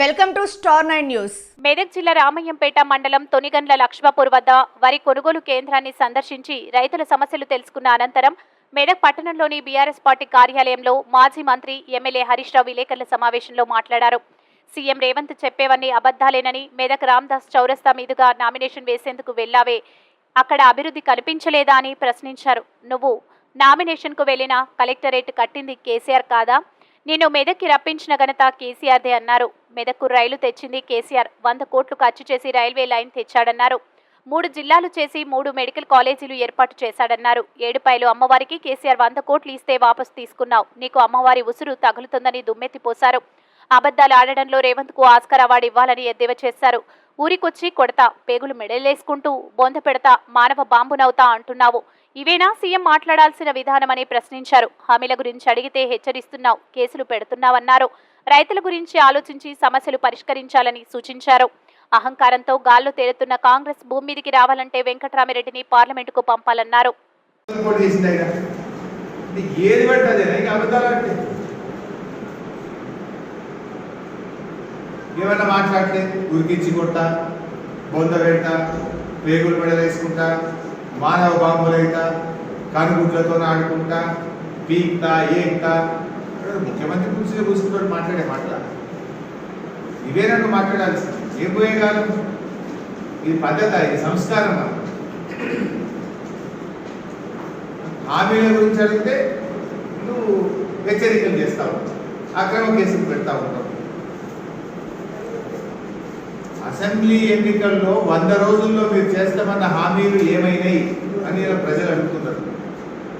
Welcome to star nine news. Medak జిల్లా రామయ్యంపేట మండలం తొనిగండ్ల లక్ష్మపూర్ వద్ద వరి కొనుగోలు కేంద్రాన్ని సందర్శించి రైతుల సమస్యలు తెలుసుకున్న అనంతరం మెదక్ పట్టణంలోని బీఆర్ఎస్ పార్టీ కార్యాలయంలో మాజీ మంత్రి ఎమ్మెల్యే హరీష్ రావు విలేకరుల సమావేశంలో మాట్లాడారు. సీఎం రేవంత్ చెప్పేవన్నీ అబద్ధాలేనని మెదక్ రామ్దాస్ చౌరస్తా మీదుగా నామినేషన్ వేసేందుకు వెళ్ళావే అక్కడ అభివృద్ధి కనిపించలేదా అని ప్రశ్నించారు. నువ్వు నామినేషన్కు వెళ్ళిన కలెక్టరేట్ కట్టింది కేసీఆర్ కాదా? నేను మెదక్కి రప్పించిన ఘనత కేసీఆర్దే అన్నారు. మెదక్కు రైలు తెచ్చింది కేసీఆర్. వంద కోట్లు ఖర్చు చేసి రైల్వే లైన్ తెచ్చాడన్నారు. మూడు జిల్లాలు చేసి మూడు మెడికల్ కాలేజీలు ఏర్పాటు చేశాడన్నారు. ఏడుపాయలు అమ్మవారికి కేసీఆర్ వంద కోట్లు ఇస్తే వాపసు తీసుకున్నావు. నీకు అమ్మవారి ఉసురు తగులుతుందని దుమ్మెత్తిపోశారు అబద్ధాలు ఆడడంలో రేవంత్కు ఆస్కర్ అవార్డు ఇవ్వాలని ఎద్దేవా చేశారు. ఊరికొచ్చి కొడతా పేగులు మెడలేసుకుంటూ బొంద పెడతా మానవ బాంబునవుతా అంటున్నావు. ఇవేనా? సీఎం మాట్లాడాల్సిన విధానమని ప్రశ్నించారు. హామీల గురించి అడిగితే హెచ్చరిస్తున్నావు కేసులు పెడుతున్నావన్నారు. రైతుల గురించి ఆలోచించి సమస్యలు పరిష్కరించాలని సూచించారు. అహంకారంతో గాల్లో తేలుతున్న కాంగ్రెస్ భూమి మీదికి రావాలంటే వెంకటరామిరెడ్డిని పార్లమెంటుకు పంపాలన్నారు. ఏమైనా మాట్లాడితే ఉరికించి కొట్టా బొంద పెడతా రేగులు మెడలేసుకుంటా మానవ బాంబులు కనుగుడ్లతో ఆడుకుంటా పీక్తా ఏక్తా. ముఖ్యమంత్రి గురించి కూర్చుంటాడు మాట్లాడే మాటల? ఇవే నన్ను మాట్లాడాల్సింది ఏం పోయే ఇది పద్ధత ఇది సంస్కారం హామీల గురించి అడిగితే నువ్వు హెచ్చరికలు చేస్తావు అక్రమ కేసులు పెడతా ఉంటావు. అసెంబ్లీ ఎన్నికల్లో వంద రోజుల్లో మీరు చేస్తామన్న హామీలు ఏమైనాయి అని ప్రజలు అడుగుతున్నారు.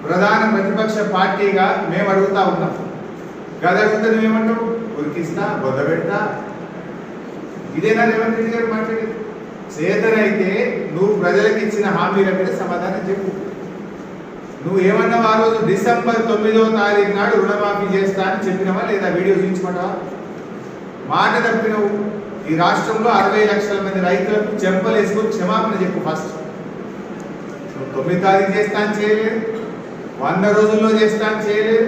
ప్రధాన ప్రతిపక్ష పార్టీగా మేము అడుగుతా ఉన్నాం. గద అడిగితే ఏమంటాం ఉరికిస్తా బొద్ద పెడతా. ఇదేనా రేవంత్ రెడ్డి గారు మాట్లాడేది? చేతనైతే నువ్వు ప్రజలకు ఇచ్చిన హామీల మీద సమాధానం చెప్పు. నువ్వు ఏమన్నావు ఆ రోజు? డిసెంబర్ తొమ్మిదో తారీఖు నాడు రుణమాఫీ చేస్తా అని చెప్పినావా లేదా? వీడియో చూపించమంటావా? మాట తప్పినవు. ఈ రాష్ట్రంలో అరవై లక్షల మంది రైతులకు చెంపలు వేసుకొని క్షమాపణ చెప్పు ఫస్ట్. నువ్వు తొమ్మిది తారీఖు చేస్తా అని చేయలేదు. వంద రోజుల్లో చేస్తా అని చేయలేదు.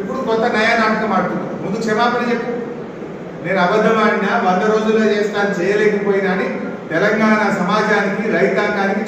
ఇప్పుడు కొత్త నయా నాటకం ఆడుతున్నావు ముందు క్షమాపణ చెప్పు. నేను అబద్ధం ఆడినా వంద రోజుల్లో చేస్తా అని చేయలేకపోయినా అని తెలంగాణ సమాజానికి రైతాంగానికి